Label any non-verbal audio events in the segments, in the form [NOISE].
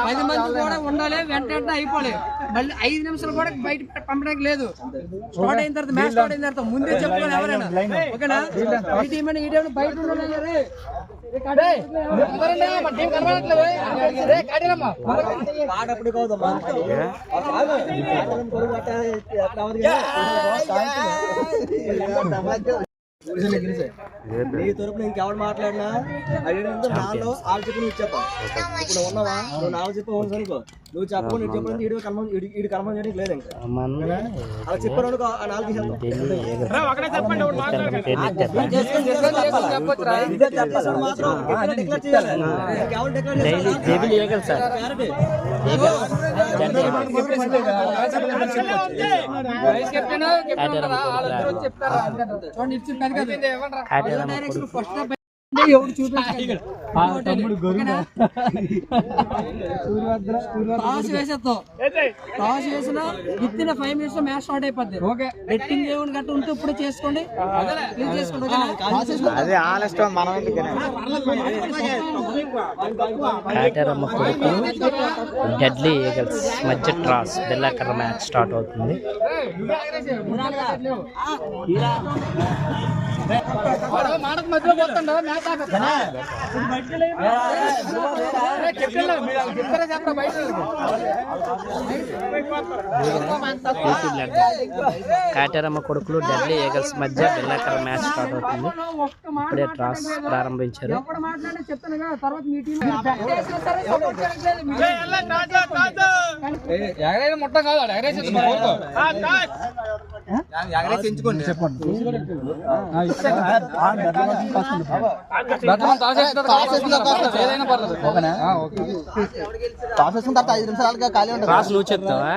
పది మంది కూడా ఉండాలి వెంట వెంటనే అయిపోలే మళ్ళీ ఐదు నిమిషాలు కూడా బయట పంపడానికి లేదు స్టార్ట్ అయిన తర్వాత మ్యాచ్ స్టార్ట్ అయిన తర్వాత ముందే చెప్పుకోవాలి ఎవరైనా ఓకేనా ఈ టీం అని ఈ టీం బయట ఉండాలి. రే కాడే. నీ తరపున ఇంకెవరు మాట్లాడినా? అడిగినందుకు నాలో వాళ్ళు చెప్పి నువ్వు చెప్పా. ఇప్పుడు ఉన్నావా? నువ్వు నాకు చెప్పి ఉంది అనుకో. నువ్వు చెప్పు నువ్వు ఇటు కన్ఫర్మ్ ఇటు కన్ఫర్మ్ చేయడానికి లేదు ఇంకా అలా చెప్పారు అనుకో ఆ నాలుగు చెప్పొచ్చురా. [LAUGHS] ఓకేనా? టాస్ వేసేస్తాం టాస్ వేసిన విత్ ఇన్ ఫైవ్ మినిట్స్లో మ్యాచ్ స్టార్ట్ అయిపోద్ది. ఓకే. బెట్టింగ్ ఏమైనా గట్ట ఉంటే ఇప్పుడు చేసుకోండి. చేసుకోండి ఓకేనా? అదే ఆలస్యం మనం కాటరమ్మ కొడుకు డెడ్లీ ఈగల్స్ మధ్య ట్రాస్ బెల్లాకర్ర మ్యాచ్ స్టార్ట్ అవుతుంది. లెక్క కాటరమ్మ కొడుకులు డెడ్లీ ఈగల్స్ మధ్య బెల్లాకర్ర మ్యాచ్ స్టార్ట్ అవుతుంది ఇప్పుడే ట్రాస్ ప్రారంభించారు. ఎగరేది ముట్ట కాదు వాడు ఎగరేసేది వేసుకున్న తర్వాత ఐదు నిమిషాలుగా ఖాళీ ఉంటుంది ట్రాస్ నువ్వు చెప్తావా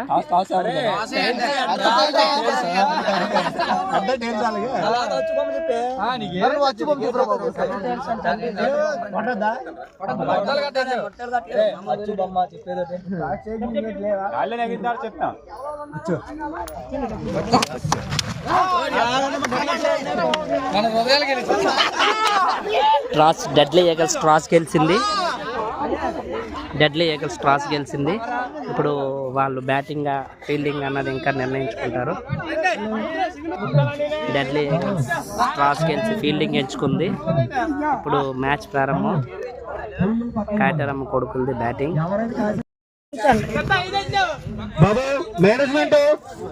అలా ట్రాస్ డెడ్లీ ఏకల్స్ ట్రాస్ గెలిచింది. డెడ్లీ ఏకల్స్ ట్రాస్ గెలిచింది. ఇప్పుడు వాళ్ళు బ్యాటింగ్ ఫీల్డింగ్ అన్నది ఇంకా నిర్ణయించుకుంటారు. డెడ్లీ ఏకల్స్ ట్రాస్ గెలిచి ఫీల్డింగ్ ఎంచుకుంది. ఇప్పుడు మ్యాచ్ ప్రారంభం. కాటరమ్మ కొడుకుంది బ్యాటింగ్. బాబు మేనేజ్మెంట్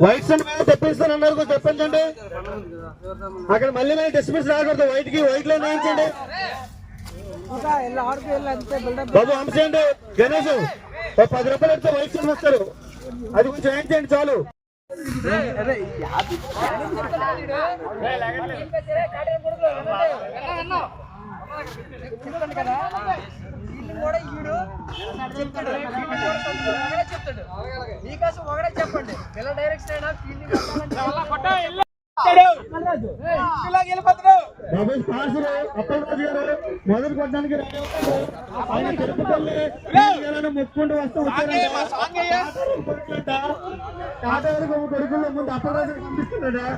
వైట్ అండ్ తెప్పిస్తాను తెప్పిస్తానన్నారు కొంచెం తెప్పించండి అక్కడ మళ్ళీ మళ్ళీ డిస్మిస్ రాకూడదు. వైట్కి వైట్లో వేయించండి. బాబు అంశండి గణేష్ ఓ పది రూపాయలు పెడితే వైట్ సినిమా వస్తారు. అది కొంచెం వేయించండి చాలు. కదా కూడా ఈడు చెప్తాడు. చెప్తాడు. మీకోసం ఒకడే చెప్పండి. పిల్ల డైరెక్షన్ అయినా ఫీల్డింగ్ మొదలు కొట్టడానికి. ఆయన తిరుపతి వస్తూ టాటా వరకు కొడుకుల్లో ముందు అప్పలరాజు గారు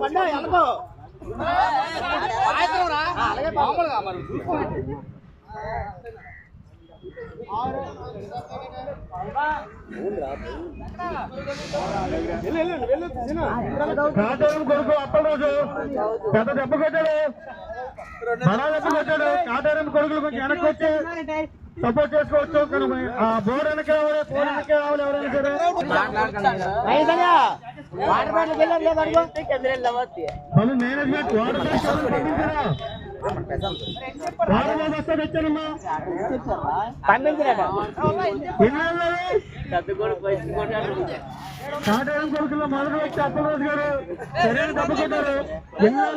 పండా ఎలకో అలాగే మామూలుగా మరి చూసుకోండి కాటేరం కొడుకు అప్పలరాజు పెద్ద దెబ్బ కొట్టాడు. బడా దెబ్బ కొట్టాడు. కాటేరం కొడుకులు కొంచెం వెనక్కి వచ్చి సపోర్ట్ చేసుకోవచ్చు. కానీ ఆ బోర్డు వెనక రావాలి ఫోన్ వెనక రావాలి ఎవరైనా సరే. మేనేజ్మెంట్ వాటర్ కాటేరం కొడుకుల్లో మొదటి వ్యక్తి అప్పలరాజు గారు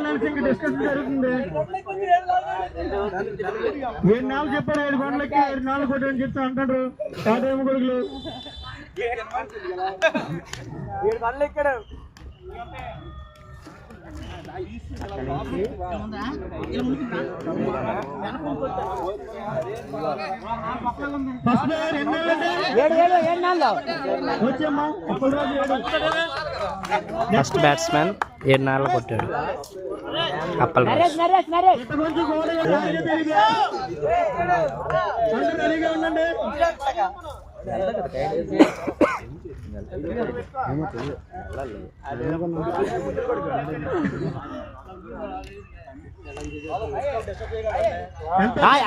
నుంచి ఇంక డిస్కషన్ జరుగుతుంది ఏడు నాలుగు చెప్పారు ఏడు గంటలకి ఏడు నాలుగు కొట్టని చెప్తా అంటారు కాటేరం కొడుకులు ఏడు పనులు ఎక్కాడు. ఫస్ట్ బ్యాట్స్మెన్ ఏడు నాలుగు కొట్టాడు? అప్పల్ ఉండండి?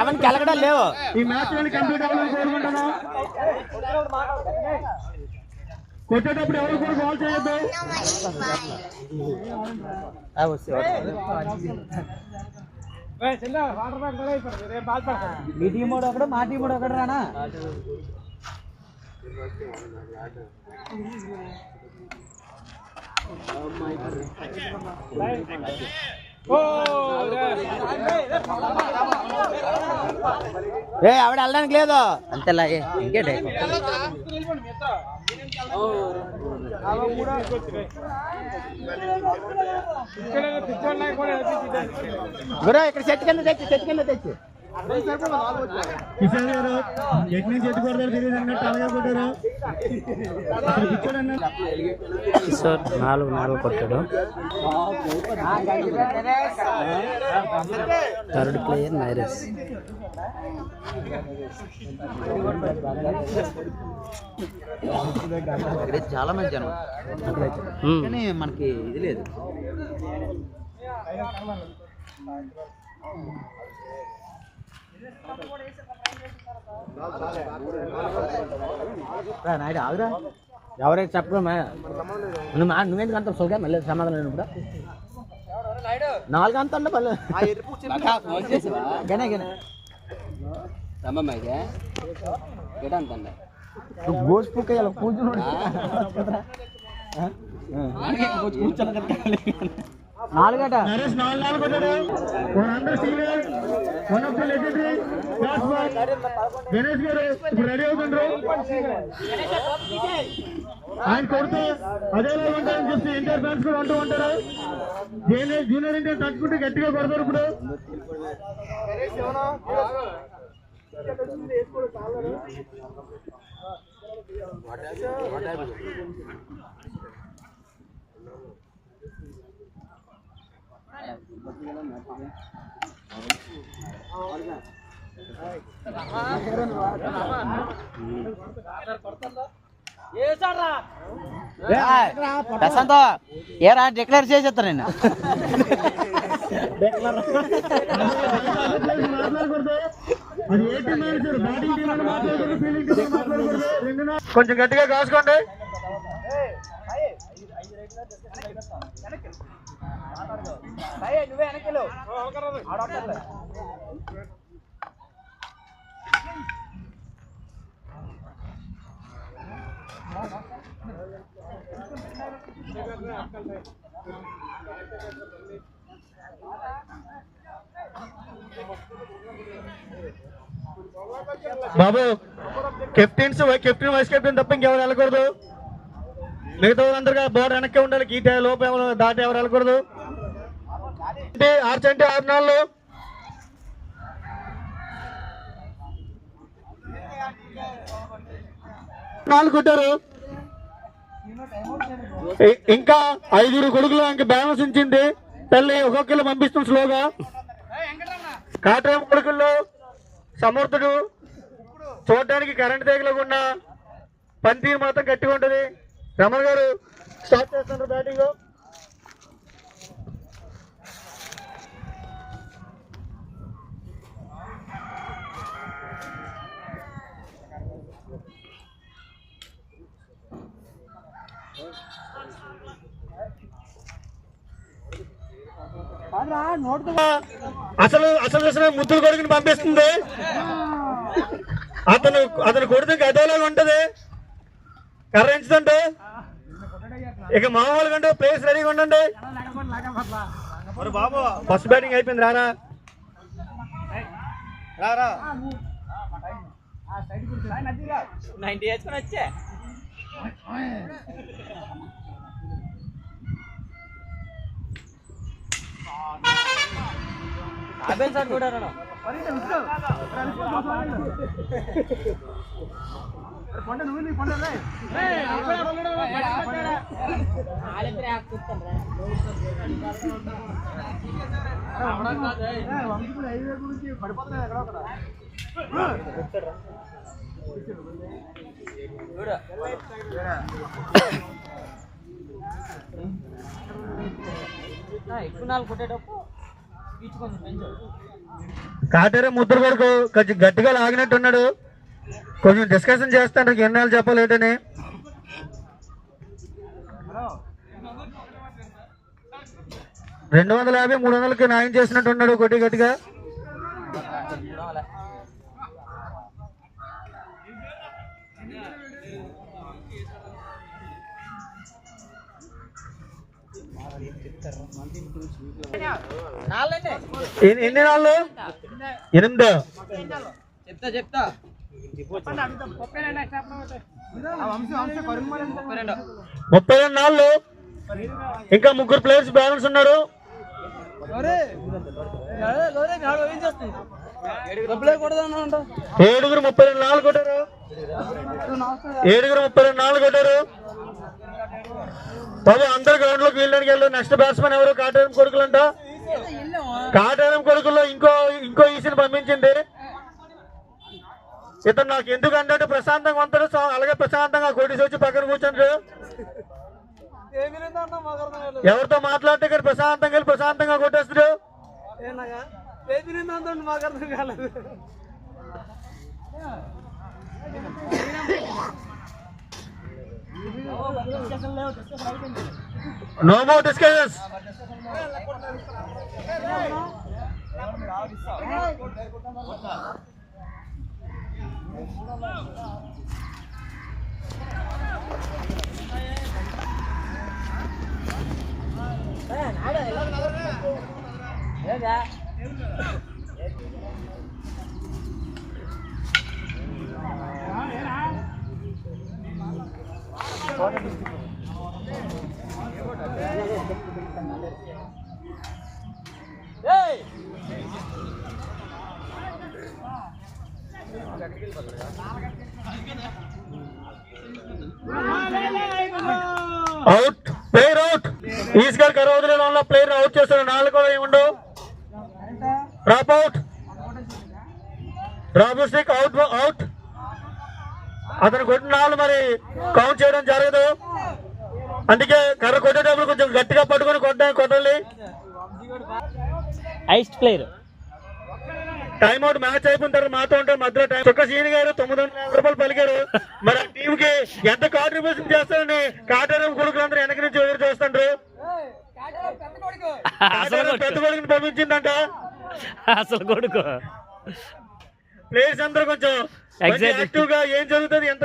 అవన్నీ కెలకడం లేవు. ఈ మ్యాచ్ అని కంప్లీట్ అవ్వాలని కోరుకుంటున్నాం. కొట్టేటప్పుడు ఎవరు కూడా బాల్ చేయొద్దు. మీ టీం ఒకడు మా టీం ఒకడు రానా? ఏ ఆవిడ వెళ్ళడానికి లేదు. అంతేలా ఇంకేంటి? గురు ఇక్కడ చెట్టు కింద తెచ్చి చెట్టు కింద తెచ్చి. కిషోర్ గారు ఎటు నుంచి ఎటు కొడతారు తెలియదు అన్నట్టు అలాగే కొట్టారు. అన్నట్టు కిషోర్ నాలుగు నాలుగు కొట్టాడు. థర్డ్ ప్లేయర్ నైరస్. ఇక్కడ చాలా మంది జనం. కానీ మనకి ఇది లేదు. నాయుడు ఆగురా. ఎవరైతే చెప్పడం నువ్వు నువ్వెందుకు అంత సులుగా మళ్ళీ సమాధానం లేనప్పుడు నాలుగు అంత ఉండ మళ్ళీ గనే గనే. నువ్వు గోసు పూక ఇలా కూర్చున్నాడు నాలుగట. నరేష్ నాలుగు నాలుగు కొట్టాడు. వన్ అందరు senior one of the legendary Ganesh garu ఇప్పుడు రెడీ అవుతుండ్రు. ఆయన కొడితే అదే అదేలా ఉంటారని చెప్పి ఎన్టీఆర్ ఫ్యాన్స్ కూడా అంటూ ఉంటారు. జూనియర్ జూనియర్ ఎన్టీఆర్ తట్టుకుంటే గట్టిగా కొడతారు ఇప్పుడు. ప్రశాంత్ ఏరా డిక్లేర్ చేసేస్తా నేను కొంచెం గట్టిగా కాసుకోండి. అయ్యే నువ్వే సరే బ్యాటింగ్ బాబు కెప్టెన్స్ కెప్టెన్ వైస్ కెప్టెన్ తప్ప ఇంకెవరు వెళ్ళకూడదు? మిగతా వాళ్ళందరూ బోర్డు వెనక్కి ఉండాలి గీత లోపు ఎవరు దాటి ఎవరు వెళ్ళకూడదు? అంటే ఆరు అంటే నాలుగు కొట్టారు. ఇంకా ఐదుగురు కొడుకులు ఇంకా బ్యాలెన్స్ ఉంచింది తల్లి ఒక్కొక్కరు పంపిస్తుంది స్లోగా. కాటేం కొడుకుల్లో సమర్థుడు. చూడడానికి కరెంట్ తీగలకుండా పని తీరు మాత్రం గట్టిగా ఉంటుంది. రమణ గారు స్టార్ట్ చేస్తున్నారు బ్యాటింగ్. అసలు అసలు అసలు ముద్దుల కొడుకుని పంపిస్తుంది. అతను అతను కొడితే గదేలాగా ఉంటది. కర్రించుతుంటే ఇక మామూలుగా అంటే ప్లేస్ రెడీగా ఉండండి. ఫస్ట్ బ్యాటింగ్ అయిపోయింది రారా రారా నైన్టీ వేసుకొని వచ్చే. అబెల్ సార్ కూడా ఎక్కువ నాలుగు కొట్టేటప్పుడు పీచు కొంచెం కాటేరే ముద్దుల కొడుకు కొంచెం గట్టిగా లాగినట్టున్నాడు. కొంచెం డిస్కషన్ చేస్తాను ఎన్నాళ్ళు చెప్పలేటని రెండు వందల యాభై మూడు వందలకి న్యాయం చేసినట్టున్నాడు కొట్టి గట్టిగా. ఎన్ని- నాళ్ళు? ఎనిమిది. చెప్తా చెప్తా. ముప్పై రెండు నాళ్ళు? ఇంకా ముగ్గురు ప్లేయర్స్ బ్యాలెన్స్ ఉన్నారు? ఏడుగురు ముప్పై రెండు నాలుగు కొట్టారు? ఏడుగురు ముప్పై రెండు నాలుగు కొట్టారు? బాబు అందరు గ్రౌండ్లోకి వెళ్ళడానికి వెళ్ళు నెక్స్ట్ బ్యాట్స్మెన్ ఎవరు? కాటేరం కొడుకులంట. కాటేరం కొడుకుల్లో ఇంకో ఇంకో ఈసీని పంపించింది. ఇతను నాకు ఎందుకు అంటే ప్రశాంతంగా ఉంటాడు. సో అలాగే ప్రశాంతంగా కొట్టేసి వచ్చి పక్కన కూర్చుంటాడు. ఎవరితో మాట్లాడితే ఇక్కడ ప్రశాంతంగా వెళ్ళి ప్రశాంతంగా కొట్టేస్తాడు. No more discussions out player out ఈస్గర్ కరోదలలో ప్లేయర్ అవుట్ చేస్తాడు నాలుగు కూడా ఏముండవు drop out drop stick out out అతను కొట్టిన నాలుగు మరి కౌంట్ చేయడం జరగదు. అందుకే కర్ర కొట్టేటప్పుడు కొంచెం గట్టిగా పట్టుకొని కొట్ట కొట్టాలి ఐస్ట్ ప్లేయర్ టైం అవుట్ మ్యాచ్ అయిపోయిన తర్వాత మాతో ఉంటారు మధ్యలో టైం ఒక్క సీని గారు తొమ్మిది వందల యాభై రూపాయలు పలికారు. మరి ఆ టీం కి ఎంత కాంట్రిబ్యూషన్ చేస్తారని కాటేరం కొడుకులందరూ వెనక నుంచి ఎదురు చూస్తుంటారు? పెద్ద కొడుకు. కొడుకుని పంపించిందంట. అసలు కొడుకు. ప్లేయర్స్ అందరూ కొంచెం Exactly. యాక్టివ్గా ఏం జరుగుతుంది ఎంత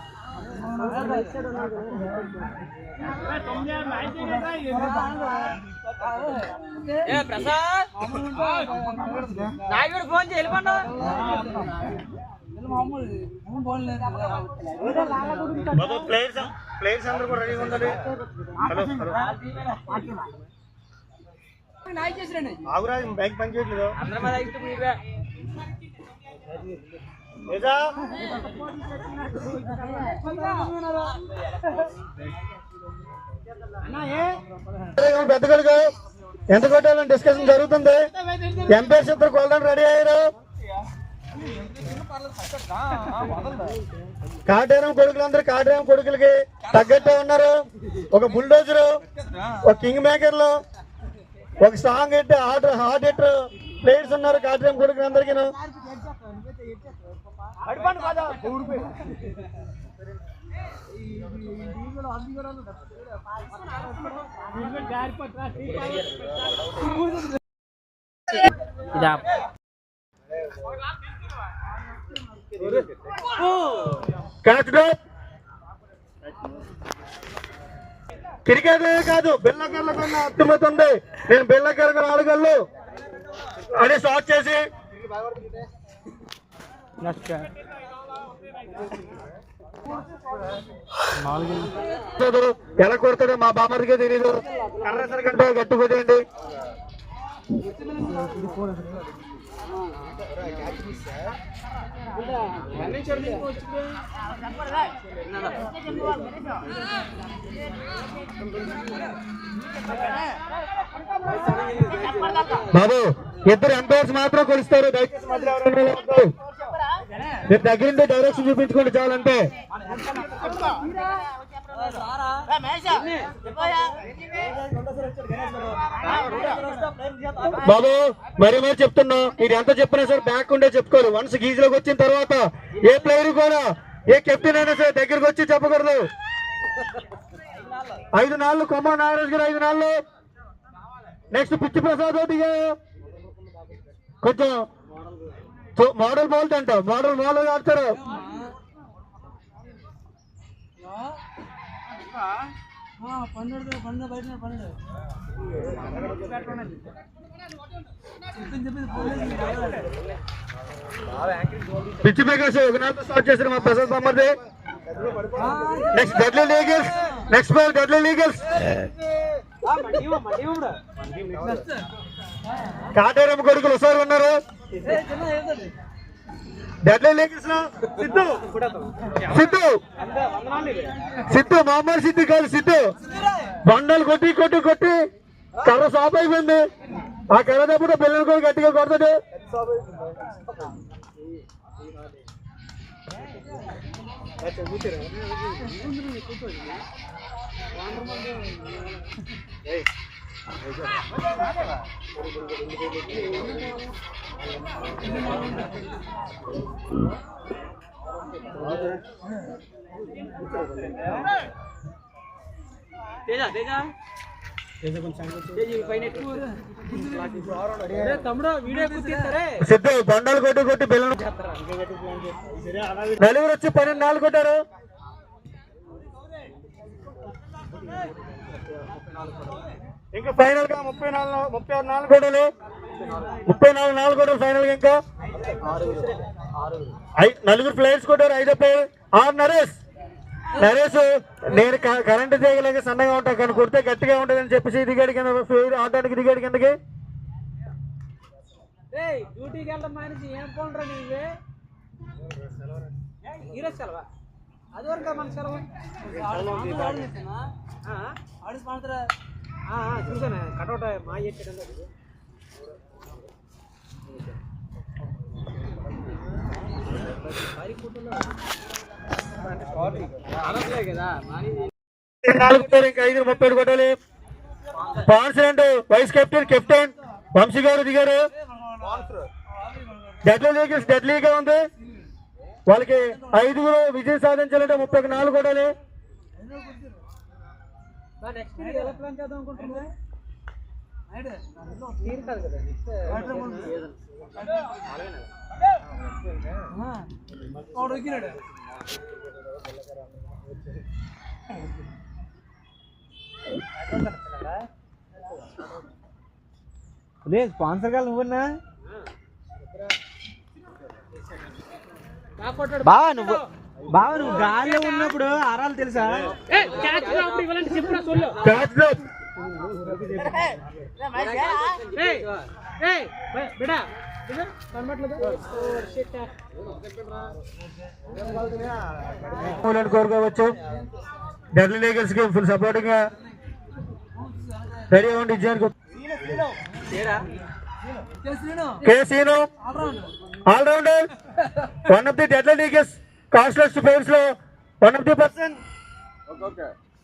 ఏ ప్రసాద్? నాయకుడు ఫోన్ చేయి వెళ్ళిపోండి. ప్లేయర్స్ ప్లేయర్స్ అందరూ కూడా రెడీగా ఉండాలి హలో హలో ఆగురాజ్ బైక్ పని చేయట్లేదు ఏదా పెద్ద కొడుకు? ఎంత కొట్టాలని డిస్కషన్ జరుగుతుంది? ఎంపీఎస్ ఇద్దరు కొలడానికి రెడీ అయ్యారు. కాటేరం కొడుకులందరూ కాటేరం కొడుకులకి తగ్గట్టే ఉన్నారు. ఒక బుల్డోజర్ ఒక కింగ్ మేకర్లు ఒక song hit heart heart hit players ఉన్నారు కాటేరం ఇదా క్యాచ్ డ్రాప్ క్రికెట్ కాదు బిల్లకర్ల కన్నా అత్యున్నతుంది నేను బిల్లకర్ల ఆడగలను అని షాట్ చేసి కొడతాడు, ఎలా కొడతాడో మా బామర్కే తెలీదు. కర్ర కంటే గట్టి బాబు ఇద్దరు ఎంపైర్స్ మాత్రం కొలుస్తారు. దయచేసి మధ్యలో ఎవరైనా మీరు దగ్గరుండి డైరెక్షన్ చూపించుకోండి చాలంటే. బాబు మరి మరి చెప్తున్నా. ఇది ఎంత చెప్పినా సరే బ్యాక్ ఉండే చెప్పుకోరు వన్స్ గీజ్లోకి వచ్చిన తర్వాత ఏ ప్లేయర్ కూడా ఏ కెప్టెన్ అయినా సరే దగ్గరకు వచ్చి చెప్పకూడదు. ఐదు నాళ్ళు కొమ్మ నాగరాజ్ గారు ఐదు నాళ్ళు నెక్స్ట్ పిచ్చి ప్రసాద్ దిగా కొంచెం మోడల్ బౌల్ట్ అంట మోడల్ మోడల్ ఆడతారు పన్నెండు పన్నెండు బయట పన్నెండు పిచ్చి మేకర్స్ ఒక స్టార్ట్ చేశారు మా ప్రసాద్ బామ్మర్ది next deadly legals next ball deadly legals Kateramma కొడుకులు ఒకసారి ఉన్నారు. Deadly legals Siddhu. Siddhu. Siddhu మామూలు సిద్ధు కాదు సిద్ధు. బండలు కొట్టి కొట్టి కొట్టి. కర్ర సాప్ అయిపోయింది. ఆ కర్ర దెబ్బతో పిల్లలు కూడా గట్టిగా కొడతాడు. 내자 내자 సిద్ధు బండలు కొట్టి కొట్టి పిల్లలు నలుగురు వచ్చి పన్నెండు నాలుగు కొట్టారు. ఇంకా ఫైనల్గా ముప్పై నాలుగు ముప్పై ఆరు నాలుగు కోటలు ముప్పై నాలుగు నాలుగు కోటలు ఫైనల్గా ఇంకా. నలుగురు ప్లేయర్స్ కొట్టారు. ఐదో ప్లేయర్ ఆర్ నరేష్ నరేష్ నేను క- కరెంటు తీగలేక సన్నగా ఉంటా కానీ కొడితే గట్టిగా ఉంటుందని చెప్పేసి దిగాడు కింద ఆడడానికి దిగాడు కిందకి డ్యూటీకి వెళ్ళడం మానేసి ఏం పోండ్రా నీవే ఈరోజు సెలవా అది వరకు మన సెలవు ఆడిసి మాత్రం చూసాను కటౌట్ మా ఎక్కడ కదా నాలుగు పేరు ఇంకా ఐదు ముప్పై ఏడు కొట్టాలి పాన్సరెంట్ vice captain captain. Vamshi garu దిగారు. డెడ్లీ లీగ్ డెడ్లీగా ఉంది వాళ్ళకి ఐదుగురు విజయం సాధించాలంటే ముప్పై నాలుగు కొట్టాలి నెక్స్ట్ ఎలా ప్లాన్ చేద్దాం అనుకుంటున్నా నీరు కాదు కదా వాడు ఎక్కినాడు లేదు స్పాన్సర్గా నువ్వున్నా? బావా నువ్వు బావా నువ్వు గాలిలో ఉన్నప్పుడు అరాలు తెలుసా? క్యాచ్ కోరుకోవచ్చు డెడ్లీ లీగల్స్కి ఫుల్ సపోర్టింగ్గా. రెడీ ఉండి ఇచ్చేందుకు. Allrounder one of the deadly legals costliest ప్లేయర్స్లో. One of the person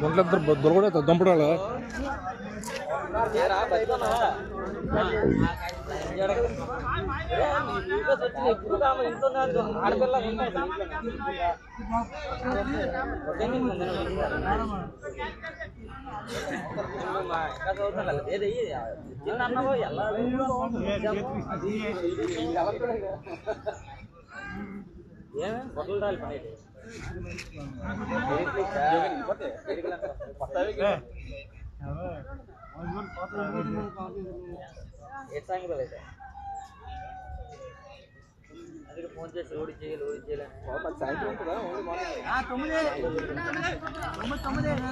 ದೊಡ್ಡದ್ರ ದೊಡ್ಡ ದಂಪಡಾಳ ಎಲ್ಲ చట్టుకుంటారంట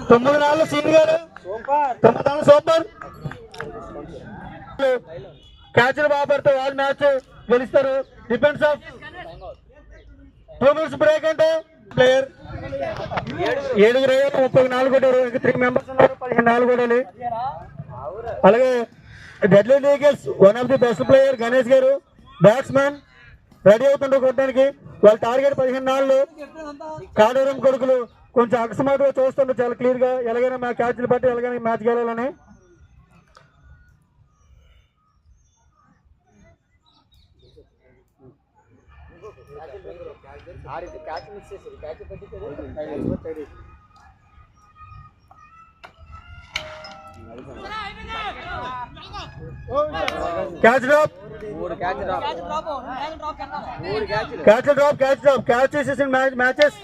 తొమ్మిది నాలుగు సీన్ గారు తొమ్మిది నాలుగు సూపర్ క్యాచ్లు బాగా పడితే వాళ్ళు మ్యాచ్ గెలుస్తారు depends of two minutes break అంటే ప్లేయర్. ఏడుగురు అయ్యారు ముప్పై నాలుగు త్రీ మెంబర్స్ ఉన్నారు పదిహేను నాలుగు కొట్టాలి అలాగే deadly legals one of the best player Ganesh garu batsmen ready అవుతుండ్రు కొట్టడానికి. వాళ్ళ టార్గెట్ పదిహేను నాళ్ళు కాడూరం కొడుకులు కొంచెం అకస్మాత్తుగా చూస్తుండ్రు చాలా క్లియర్గా ఎలాగైనా మా క్యాచ్లు బట్టి ఎలాగైనా మ్యాచ్ గెలవాలని catch drop catch drop catch drop catch చేసేసిన మ్యాచ్ మ్యాచెస్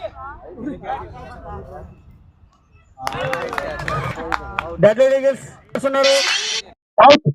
డెడ్ లీగల్స్ ఉన్నారు అవుట్